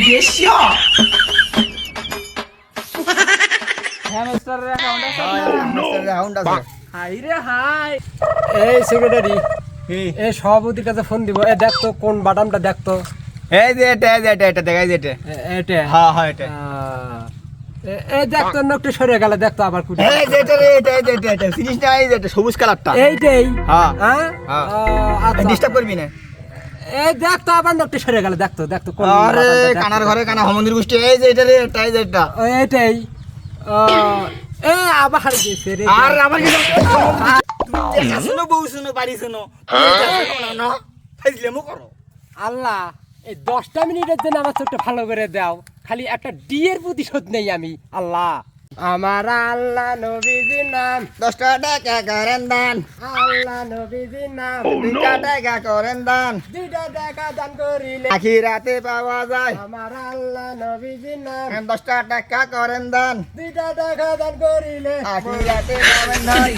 别笑。হ্যামস্টারের account আছে round আছে। হাই রে হাই। এই সেক্রেটারি এই সভাপতির কাছে ফোন দিব। এ দেখতো কোন বাদামটা দেখতো এই যে এটা এই যে এটা এটা দেখাই যে এটা। এ- হ্যাঁ হ্যাঁ এটা। এই দেখতো না একটু সরে গেলে দেখতো আবার কুটি এই যে এটা এটা এটা এটা। জিনিস না এটা সবুজ কালারটা এইটাই? হ্যাঁ। হ্যাঁ? হ্যাঁ। আহ, আচ্ছা। ডিস্টার্ব করবি না? এই দেখতো আবার না একটু সরে গেলে দেখতো দেখতো আরে কানার ঘরে কানা হমন্দির গোষ্ঠী এই যে এটা রে এটা এই যে এটা। আহ, এ আবার গেছে রে আর আমার কি শুনো বউ শুনো বাড়ি শুনো। ফাইজলে মো করো। আল্লাহ এই দশটা মিনিটের জন্য আমার চোখটা ভালো করে দাও। খালি একটা ডিয়ের প্রতিশোধ নেই আমি আল্লাহ। আমার আল্লাহ নবীজির নাম। দশটা টাকা করেন দান। আল্লাহ নবীজির নাম। দুইটা টাকা করেন দান। দুইটা টাকা দান করিলে আখি রাতে পাওয়া যায়। আমার আল্লাহ নবীজির নাম। দশটা টাকা করেন দান। দুইটা টাকা দান করিলে আখি রাতে পাবেন দান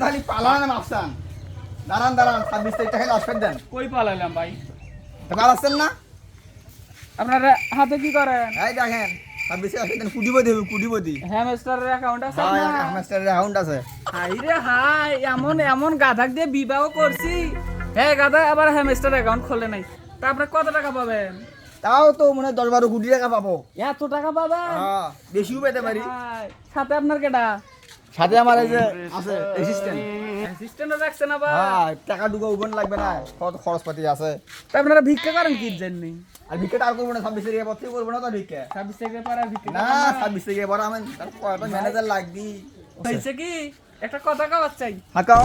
খালি পালান মাপসান দাঁড়ান দাঁড়ান ছাব্বিশ তারিখ টাকা আসবেন দেন। কই ভাই? পালাচ্ছেন না? আপনারা হাতে কি করেন? এই দেখেন দেন অ্যাকাউন্ট আছে হ্যাঁ আছে। হাই রে হাই এমন এমন গাধাক দিয়ে বিবাহ করছি। হ্যাঁ গাধা আবার হ্যামস্টার অ্যাকাউন্ট খোলে নাই। তা আপনার কত টাকা পাবেন? তাও তো মনে দশ বারো কোটি টাকা পাবো। এত টাকা পাবেন? হ্যাঁ বেশিও পেতে পারি। সাথে আপনার কেটা সাথে আমার এই যে আছে অ্যাসিস্ট্যান্ট অ্যাসিস্ট্যান্টও রাখছেন আবার হ্যাঁ টাকা ঢুকা উবন লাগবে না কত খরচ পাতি আছে। তা আপনারা ভিক্ষা করেন কি জন্যে? আর ভিকেট আর করব না ছাব্বিশ তারিখে পর থেকে করব না তো ভিকে ছাব্বিশ থেকে পারা ভিক্ষা না। ছাব্বিশ তারিখে পর আমি কয়টা ম্যানেজার লাগবি। হয়েছে কি? একটা কথা কাবার চাই হাঁকাও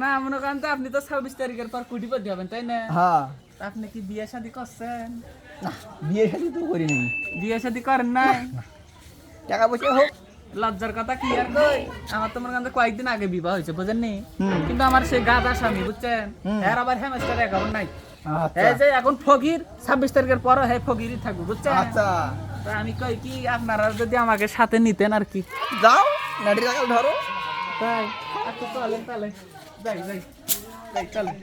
না মনে করেন তো আপনি তো ছাব্বিশ তারিখের পর কুটিপতি হবেন তাই না? হ্যাঁ। আপনি কি বিয়ে শাদী করছেন? না বিয়ে শাদী তো করিনি। বিয়ে শাদী করেন নাই? টাকা পয়সা হোক। লজ্জার কথা কি আর কই? আমার তো মনে করেন কয়েকদিন আগে বিবাহ হয়েছে বুঝেননি হুম। কিন্তু আমার সেই গাদা স্বামী বুঝছেন। এর আবার হ্যামস্টার অ্যাকাউন্ট নাই। আচ্ছা। এই যে এখন ফকির ছাব্বিশ তারিখের পরও হ্যাঁ ফকিরই থাকব বুঝছেন? আচ্ছা। তা আমি কই কি আপনারা যদি আমাকে সাথে নিতেন আর কি। যাও নাটি টাকা ধরো। তাই। আচ্ছা চলেন তাহলে যাই যাই। যাই চলেন।